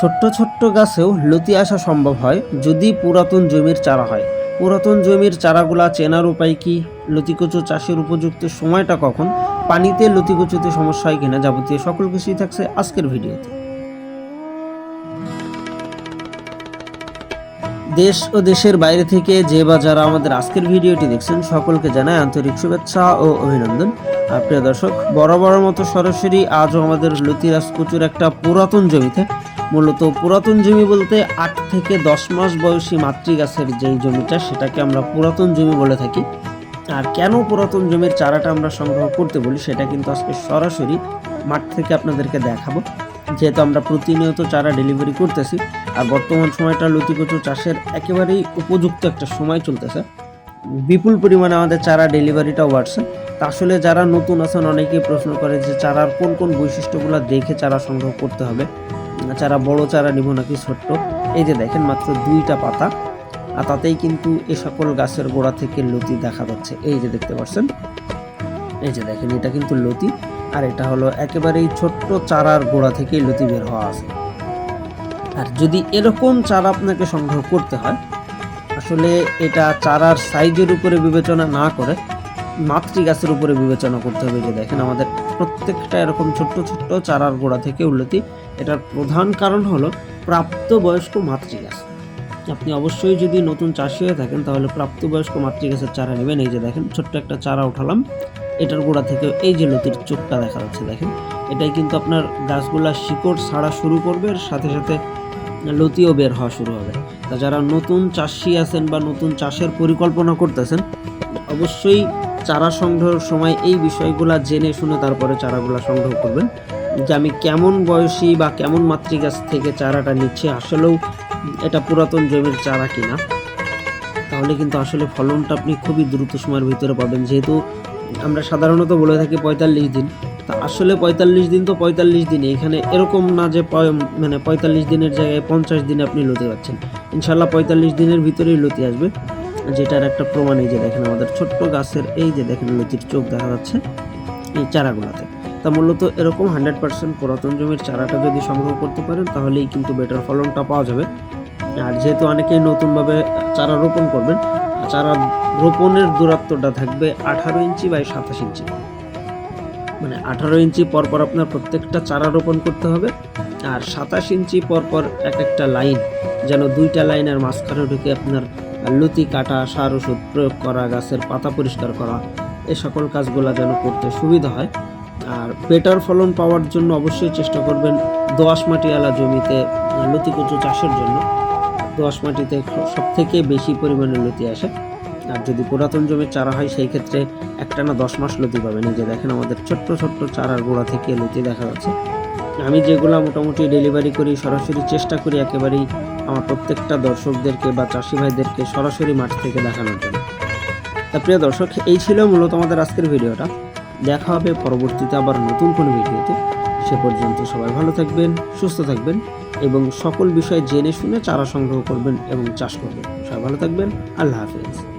ছোট্ট ছোট্ট গাছেও লতি আসা সম্ভব হয় যদি পুরাতন জমির চারা হয়। পুরাতন জমির চারাগুলা চেনার উপায় কি? লতিকচু চাষের উপযুক্ত সময়টা কখন? পানিতে লতিকচুতে সমস্যা হয় কিনা যাবতীয় সকল কিছুই থাকছে আজকের ভিডিওতে। দেশ ও দেশের বাইরে থেকে যে বা যারা আমাদের আজকের ভিডিওটি দেখছেন, সকলকে জানায় আন্তরিক শুভেচ্ছা ও অভিনন্দন। প্রিয় দর্শক, বরাবরের মতো সরাসরি আজও আমাদের লতিরাজ কচুর একটা পুরাতন জমিতে মূলত পুরাতন জমি বলতে আট থেকে দশ মাস বয়সী মাতৃ গাছের যেই জমিটা, সেটাকে আমরা পুরাতন জমি বলে থাকি। আর কেন পুরাতন জমির চারাটা আমরা সংগ্রহ করতে বলি, সেটা কিন্তু আজকে সরাসরি মাঠ থেকে আপনাদেরকে দেখাবো। যেহেতু আমরা প্রতিনিয়ত চারা ডেলিভারি করতেছি, আর বর্তমান সময়টা লতিকচু চাষের একেবারেই উপযুক্ত একটা সময় চলতেছে। বিপুল পরিমাণে আমাদের চারা ডেলিভারিটাও বাড়ছে। আসলে যারা নতুন আছেন, অনেকেই প্রশ্ন করে যে চারার কোন কোন বৈশিষ্ট্যগুলো দেখে চারা সংগ্রহ করতে হবে। চারা, বড় চারা নিব নাকি ছোট্ট? এই যে দেখেন, মাত্র দুইটা পাতা। আর তাতেই কিন্তু এ সকল গাছের গোড়া থেকে লতি দেখা যাচ্ছে। এই যে দেখতে পাচ্ছেন, এই যে দেখেন, এটা কিন্তু লতি। আর এটা হলো একেবারেই ছোট্ট চারার গোড়া থেকেই লতি বের হওয়া আছে। আর যদি এরকম চারা আপনাকে সংগ্রহ করতে হয়, আসলে এটা চারার সাইজের উপরে বিবেচনা না করে মাতৃ গাছের উপরে বিবেচনা করতে হবে যে দেখেন আমাদের প্রত্যেকটা এরকম ছোট্ট ছোট্ট চারার গোড়া থেকে উন্নতি এটার প্রধান কারণ হলো প্রাপ্তবয়স্ক মাতৃ গাছ আপনি অবশ্যই যদি নতুন চাষি হয়ে থাকেন, তাহলে প্রাপ্তবয়স্ক মাতৃগাছের চারা নেবেন। এই যে দেখেন, ছোট্ট একটা চারা উঠালাম। এটার গোড়া থেকে এই যে লতির চোখটা দেখা যাচ্ছে, দেখেন। এটাই কিন্তু আপনার গাছগুলা শিকড় ছাড়া শুরু করবে আর সাথে সাথে লতিও বের হওয়া শুরু হবে। তা যারা নতুন চাষি আছেন বা নতুন চাষের পরিকল্পনা করতেছেন, অবশ্যই চারা সংগ্রহের সময় এই বিষয়গুলা জেনে শুনে তারপরে চারাগুলা সংগ্রহ করবেন। যে আমি কেমন বয়সী বা কেমন মাতৃগাছ থেকে চারাটা নিচ্ছি, আসলেও এটা পুরাতন জমির চারা কিনা, তাহলে কিন্তু আসলে ফলনটা আপনি খুবই দ্রুত সময়ের ভিতরে পাবেন। যেহেতু আমরা সাধারণত বলে থাকি পঁয়তাল্লিশ দিন, তা আসলে পঁয়তাল্লিশ দিন তো পঁয়তাল্লিশ দিন এখানে এরকম না যে মানে পঁয়তাল্লিশ দিনের জায়গায় পঞ্চাশ দিনে আপনি লতি পাচ্ছেন ইনশাল্লাহ পঁয়তাল্লিশ দিনের ভিতরেই লতি আসবে। যেটার একটা প্রমাণ এই যে দেখেন আমাদের ছোট্ট গাছের এই যে দেখেন লতির চোখ দেখা যাচ্ছে এই চারাগুলোতে। তা মূলত এরকম হান্ড্রেড পার্সেন্ট পুরাতন জমির চারাটা যদি সংগ্রহ করতে পারেন, তাহলেই কিন্তু বেটার ফলনটা পাওয়া যাবে। আর যেহেতু অনেকেই নতুনভাবে চারা রোপণ করবেন, চারা রোপণের দূরত্বটা থাকবে আঠারো ইঞ্চি বাই সাতাশ ইঞ্চি। মানে আঠারো ইঞ্চি পর পর আপনার প্রত্যেকটা চারা রোপণ করতে হবে। আর সাতাশ ইঞ্চি পর পর এক একটা লাইন, যেন দুইটা লাইনের মাঝখানে ঢুকে আপনার লতি কাটা সার ওষুধ প্রয়োগ করা, গাছের পাতা পরিষ্কার করা, এ সকল কাজগুলো যেন করতে সুবিধা হয়। আর বেটার ফলন পাওয়ার জন্য অবশ্যই চেষ্টা করবেন দোআঁশ মাটিওয়ালা জমিতে লতি কচু চাষের জন্য। দোআঁশ মাটিতে সব থেকে বেশি পরিমাণে লতি আসে। আর যদি পুরাতন জমির চারা হয়, সেই ক্ষেত্রে একটানা দশ মাস লতি পাবেন। এই যে দেখেন আমাদের ছোট্ট ছোট্ট চারার গোড়া থেকে লতি দেখা যাচ্ছে। আমি যেগুলা মোটামুটি ডেলিভারি করি, সরাসরি চেষ্টা করি একেবারেই আমার প্রত্যেকটা দর্শকদেরকে বা চাষি ভাইদেরকে সরাসরি মাঠ থেকে দেখানোর জন্য। তা প্রিয় দর্শক, এই ছিল মূলত আমাদের আজকের ভিডিওটা। দেখা হবে পরবর্তীতে আবার নতুন কোনো ভিডিওতে। সে পর্যন্ত সবাই ভালো থাকবেন, সুস্থ থাকবেন এবং সকল বিষয় জেনে শুনে চারা সংগ্রহ করবেন এবং চাষ করবেন। সবাই ভালো থাকবেন, আল্লাহ হাফেজ।